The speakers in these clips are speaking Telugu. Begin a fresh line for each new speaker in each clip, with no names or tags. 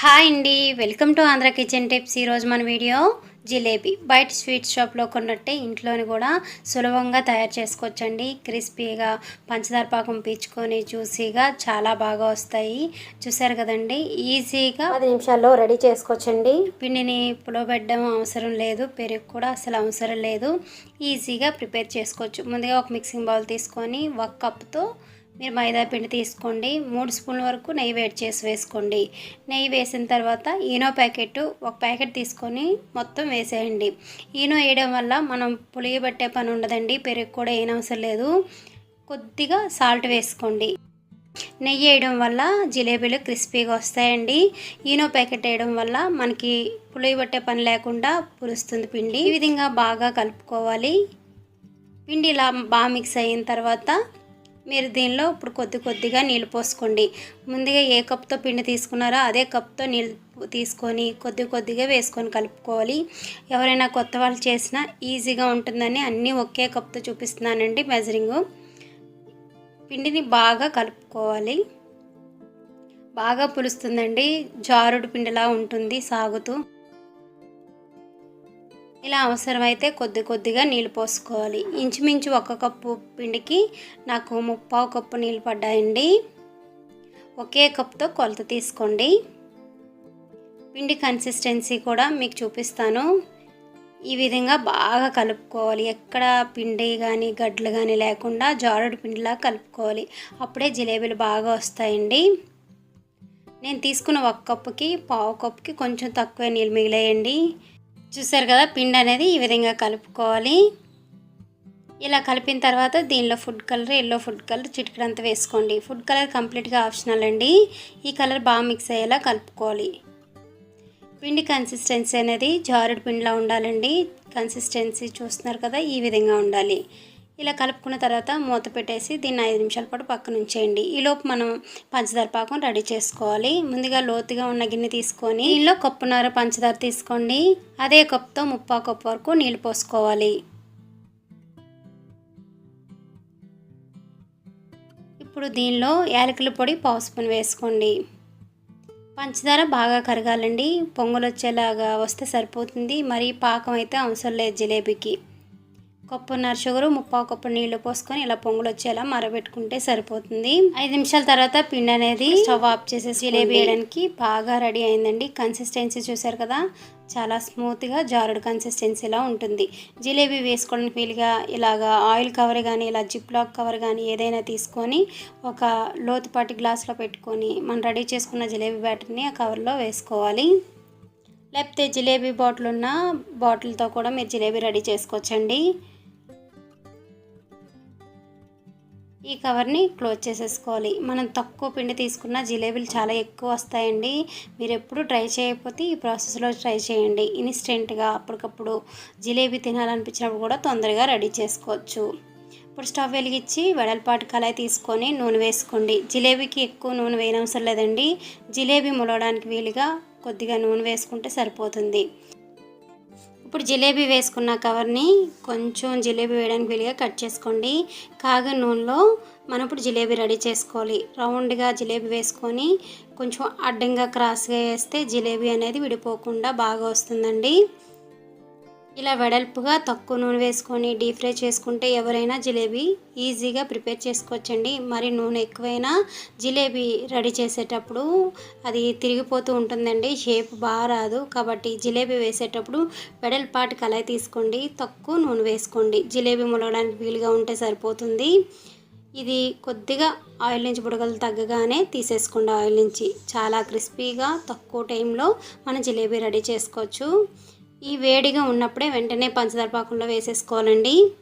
హాయ్ అండి. Welcome to Andhra kitchen tips. ఈరోజు మన వీడియో జిలేబీ. బయట స్వీట్ షాప్లో కొన్నట్టే ఇంట్లోని కూడా సులభంగా తయారు చేసుకోవచ్చండి. క్రిస్పీగా పంచదార పాకం పీచుకొని జ్యూసీగా చాలా బాగా వస్తాయి. చూసారు కదండి? ఈజీగా పది నిమిషాల్లో రెడీ చేసుకోవచ్చండి. పిండిని పులవబెట్టడం అవసరం లేదు. పెరుగు కూడా అసలు అవసరం లేదు. ఈజీగా ప్రిపేర్ చేసుకోవచ్చు. ముందుగా ఒక మిక్సింగ్ బౌల్ తీసుకొని ఒక కప్తో మీరు మైదా పిండి తీసుకోండి. మూడు స్పూన్ల వరకు నెయ్యి వేడి చేసి వేసుకోండి. నెయ్యి వేసిన తర్వాత ఈనో ప్యాకెట్ ఒక ప్యాకెట్ తీసుకొని మొత్తం వేసేయండి. ఈనో వేయడం వల్ల మనం పులియబట్టే పని ఉండదండి. పెరుగు కూడా ఏనవసరం లేదు. కొద్దిగా సాల్ట్ వేసుకోండి. నెయ్యి వేయడం వల్ల జిలేబీలు క్రిస్పీగా వస్తాయండి. ఈనో ప్యాకెట్ వేయడం వల్ల మనకి పులియబట్టే పని లేకుండా పులుస్తుంది పిండి. ఈ విధంగా బాగా కలుపుకోవాలి. పిండి ఇలా బాగా మిక్స్ అయిన తర్వాత మీరు దీనిలో ఇప్పుడు కొద్ది కొద్దిగా నీళ్ళు పోసుకోండి. ముందుగా ఏ కప్తో పిండి తీసుకున్నారో అదే కప్తో నీళ్ళు తీసుకొని కొద్ది కొద్దిగా వేసుకొని కలుపుకోవాలి. ఎవరైనా కొత్త వాళ్ళు చేసినా ఈజీగా ఉంటుందని అన్నీ ఒకే కప్తో చూపిస్తున్నానండి మెజరింగు. పిండిని బాగా కలుపుకోవాలి. బాగా పులుస్తుందండి. జారుడు పిండిలా ఉంటుంది సాగుతూ. ఇలా అవసరమైతే కొద్ది కొద్దిగా నీళ్ళు పోసుకోవాలి. ఇంచుమించు ఒక కప్పు పిండికి నాకు ముప్పావు కప్పు నీళ్ళు పడ్డాయండి. ఒకే కప్తో కొలత తీసుకోండి. పిండి కన్సిస్టెన్సీ కూడా మీకు చూపిస్తాను. ఈ విధంగా బాగా కలుపుకోవాలి. ఎక్కడ పిండి కానీ గడ్డలు కానీ లేకుండా జారుడు పిండిలా కలుపుకోవాలి. అప్పుడే జిలేబీలు బాగా వస్తాయండి. నేను తీసుకున్న ఒక కప్పుకి పావు కప్పుకి కొంచెం తక్కువ నీళ్ళు మిగిలేయండి. చూసారు కదా పిండి అనేది ఈ విధంగా కలుపుకోవాలి. ఇలా కలిపిన తర్వాత దీనిలో food colour yellow food colour చిటికడంతా వేసుకోండి. ఫుడ్ కలర్ కంప్లీట్గా ఆప్షనల్ అండి. ఈ కలర్ బాగా మిక్స్ అయ్యేలా కలుపుకోవాలి. పిండి కన్సిస్టెన్సీ అనేది జారుడు పిండిలా ఉండాలండి. కన్సిస్టెన్సీ చూస్తున్నారు కదా ఈ విధంగా ఉండాలి. ఇలా కలుపుకున్న తర్వాత మూత పెట్టేసి దీన్ని ఐదు నిమిషాల పాటు పక్కన ఉంచేయండి. ఈలోపు మనం పంచదార పాకం రెడీ చేసుకోవాలి. ముందుగా లోతుగా ఉన్న గిన్నె తీసుకొని దీనిలో కప్పున్నర పంచదార తీసుకోండి. అదే కప్పుతో ముప్పా కప్పు వరకు నీళ్ళు పోసుకోవాలి. ఇప్పుడు దీనిలో యాలకుల పొడి పావు స్పూన్ వేసుకోండి. పంచదార బాగా కరగాలండి. పొంగలు వచ్చేలాగా వస్తే సరిపోతుంది. మరి పాకం అయితే అవసరం లేదు జిలేబీకి. కప్పున్నర షుగరు ముప్పావు కప్పు నీళ్ళు పోసుకొని ఇలా పొంగులు వచ్చేలా మరబెట్టుకుంటే సరిపోతుంది. ఐదు నిమిషాల తర్వాత పిండి అనేది స్టవ్ ఆఫ్ చేసేసి జిలేబీ వేయడానికి బాగా రెడీ అయిందండి. కన్సిస్టెన్సీ చూసారు కదా చాలా స్మూత్గా జారుడు కన్సిస్టెన్సీలా ఉంటుంది. జిలేబీ వేసుకోవడానికి వీలుగా ఇలాగా ఆయిల్ కవర్ కానీ ఇలా జిప్ లాక్ కవర్ కానీ ఏదైనా తీసుకొని ఒక లోతుపాటి గ్లాస్లో పెట్టుకొని మనం రెడీ చేసుకున్న జిలేబీ బ్యాటర్ని ఆ కవర్లో వేసుకోవాలి. లేకపోతే జిలేబీ బాటిల్ ఉన్న బాటిల్తో కూడా మీరు జిలేబీ రెడీ చేసుకోవచ్చండి. ఈ కవర్ని క్లోజ్ చేసేసుకోవాలి. మనం తక్కువ పిండి తీసుకున్న జిలేబీలు చాలా ఎక్కువ వస్తాయండి. మీరు ఎప్పుడు ట్రై చేయకపోతే ఈ ప్రాసెస్లో ట్రై చేయండి. ఇన్స్టెంట్గా అప్పటికప్పుడు జిలేబీ తినాలనిపించినప్పుడు కూడా తొందరగా రెడీ చేసుకోవచ్చు. ఇప్పుడు స్టవ్ వెలిగించి వెడల్పాటి కళాయి తీసుకొని నూనె వేసుకోండి. జిలేబీకి ఎక్కువ నూనె వేయనవసరం లేదండి. జిలేబీ ములవడానికి వీలుగా కొద్దిగా నూనె వేసుకుంటే సరిపోతుంది. ఇప్పుడు జిలేబీ వేసుకున్న కవర్ని కొంచెం జిలేబీ వేయడానికి వీలుగా కట్ చేసుకోండి. కాగా నూనెలో మనం ఇప్పుడు జిలేబీ రెడీ చేసుకోవాలి. రౌండ్గా జిలేబీ వేసుకొని కొంచెం అడ్డంగా క్రాస్గా వేస్తే జిలేబీ అనేది విడిపోకుండా బాగా వస్తుందండి. ఇలా వెడల్పుగా తక్కువ నూనె వేసుకొని డీప్ ఫ్రై చేసుకుంటే ఎవరైనా జిలేబీ ఈజీగా ప్రిపేర్ చేసుకోవచ్చండి. మరి నూనె ఎక్కువైనా జిలేబీ రెడీ చేసేటప్పుడు అది తిరిగిపోతూ ఉంటుందండి. షేప్ బాగా రాదు. కాబట్టి జిలేబీ వేసేటప్పుడు వెడల్పాటి కళాయి తీసుకోండి. తక్కువ నూనె వేసుకోండి. జిలేబీ ములగడానికి వీలుగా ఉంటే సరిపోతుంది. ఇది కొద్దిగా ఆయిల్ నుంచి బుడగలు తగ్గగానే తీసేసుకోండి. ఆయిల్ నుంచి చాలా క్రిస్పీగా తక్కువ టైంలో మనం జిలేబీ రెడీ చేసుకోవచ్చు. ఈ వేడిగా ఉన్నప్పుడే వెంటనే పంచదార పాకంలో వేసేసుకోవాలండి.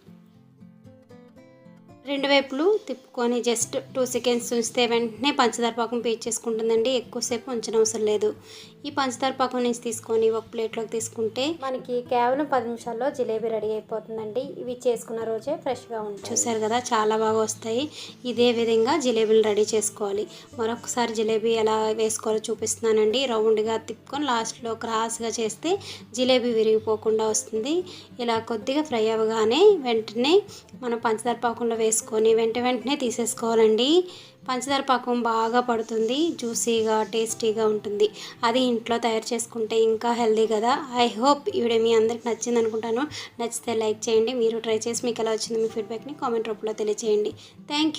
రెండు వైపులు తిప్పుకొని జస్ట్ టూ సెకండ్స్ ఉంచితే వెంటనే పంచదార పాకం పే చేసుకుంటుందండి ఎక్కువసేపు ఉంచనవసరం లేదు. ఈ పంచదార పాకం నుంచి తీసుకొని ఒక ప్లేట్లోకి తీసుకుంటే మనకి కేవలం పది నిమిషాల్లో జిలేబీ రెడీ అయిపోతుందండి. ఇవి చేసుకున్న రోజే ఫ్రెష్గా ఉంటుంది చూసారు కదా చాలా బాగా వస్తాయి. ఇదే విధంగా జిలేబీలు రెడీ చేసుకోవాలి. మరొకసారి జిలేబీ ఎలా వేసుకోవాలో చూపిస్తున్నానండి. రౌండ్గా తిప్పుకొని లాస్ట్లో క్రాస్గా చేస్తే జిలేబీ విరిగిపోకుండా వస్తుంది. ఇలా కొద్దిగా ఫ్రై అవ్వగానే వెంటనే మనం పంచదార పాకంలో వేసి వేసుకొని వెంట వెంటనే తీసేసుకోవాలండి. పంచదార పాకం బాగా పడుతుంది జ్యూసీగా టేస్టీగా ఉంటుంది. అది ఇంట్లో తయారు చేసుకుంటే ఇంకా హెల్దీ కదా. ఐ హోప్ ఇవిడే మీ అందరికి నచ్చింది అనుకుంటాను. నచ్చితే లైక్ చేయండి. మీరు ట్రై చేసి మీకు ఎలా వచ్చింది మీ ఫీడ్బ్యాక్ని కామెంట్ రూపంలో తెలియజేయండి థ్యాంక్ యూ.